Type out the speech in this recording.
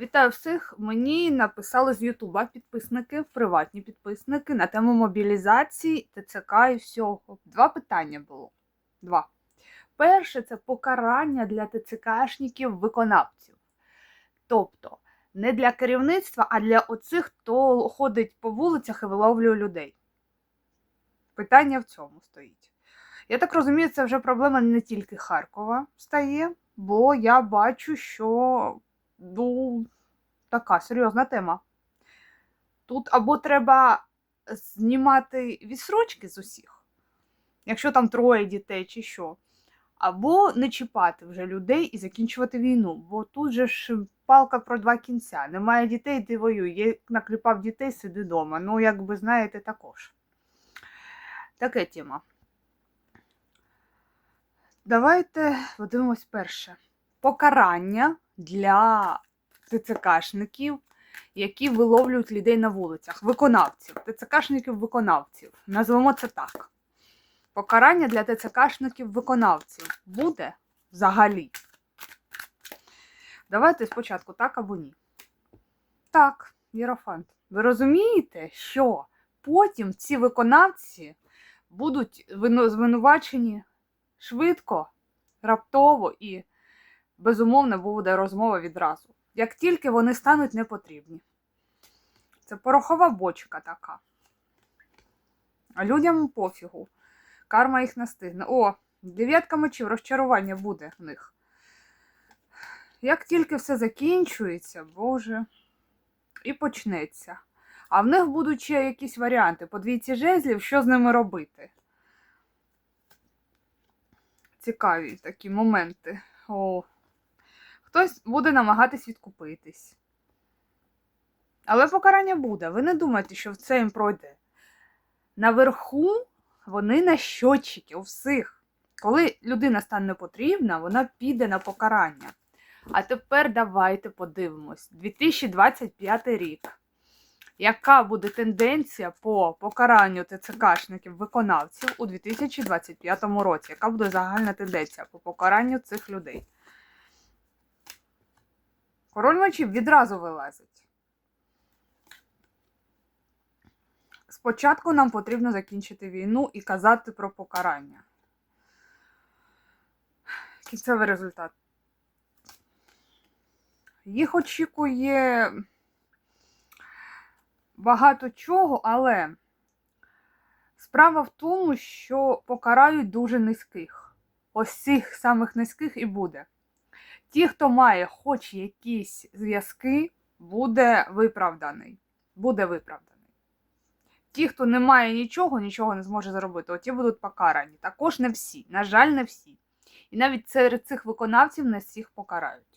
Вітаю всіх! Мені написали з Ютуба підписники, приватні підписники на тему мобілізації, ТЦК і всього. Два питання було. Два. Перше це покарання для ТЦКшників виконавців. Тобто не для керівництва, а для оцих, хто ходить по вулицях і виловлює людей. Питання в цьому стоїть. Я так розумію, це вже проблема не тільки Харкова стає, бо я бачу, що ну, така серйозна тема. Тут або треба знімати відсрочки з усіх, якщо там троє дітей чи що, або не чіпати вже людей і закінчувати війну. Бо тут же ж палка про два кінця. Немає дітей, ти воюй. Є накліпав дітей, сиди вдома. Ну, як би знаєте, також. Таке тема. Давайте подивимось перше. Покарання для ТЦКшників, які виловлюють людей на вулицях, виконавців, ТЦКшників-виконавців. Назвемо це так. Покарання для ТЦКшників-виконавців буде взагалі. Давайте спочатку так або ні. Так, Єрофант. Ви розумієте, що потім ці виконавці будуть звинувачені швидко, раптово і, безумовно, буде розмова відразу. Як тільки вони стануть непотрібні. Це порохова бочка така. А людям пофігу. Карма їх настигне. О, дев'ятка мечів, розчарування буде в них. Як тільки все закінчується, Боже, і почнеться. А в них будуть ще якісь варіанти по двійці жезлів, що з ними робити. Цікаві такі моменти. О. Хтось буде намагатись відкупитись. Але покарання буде. Ви не думайте, що це їм пройде. Наверху вони на щотчики у всіх. Коли людина стане потрібна, вона піде на покарання. А тепер давайте подивимось. 2025 рік. Яка буде тенденція по покаранню ТЦКшників-виконавців у 2025 році? Яка буде загальна тенденція по покаранню цих людей? Король мечів відразу вилазить. Спочатку нам потрібно закінчити війну і казати про покарання. Кінцевий результат. Їх очікує багато чого, але справа в тому, що покарають дуже низьких. Ось цих самих низьких і буде. Ті, хто має хоч якісь зв'язки, буде виправданий. Буде виправданий. Ті, хто не має нічого, нічого не зможе зробити, оті будуть покарані. Також не всі. На жаль, не всі. І навіть серед цих виконавців не всіх покарають.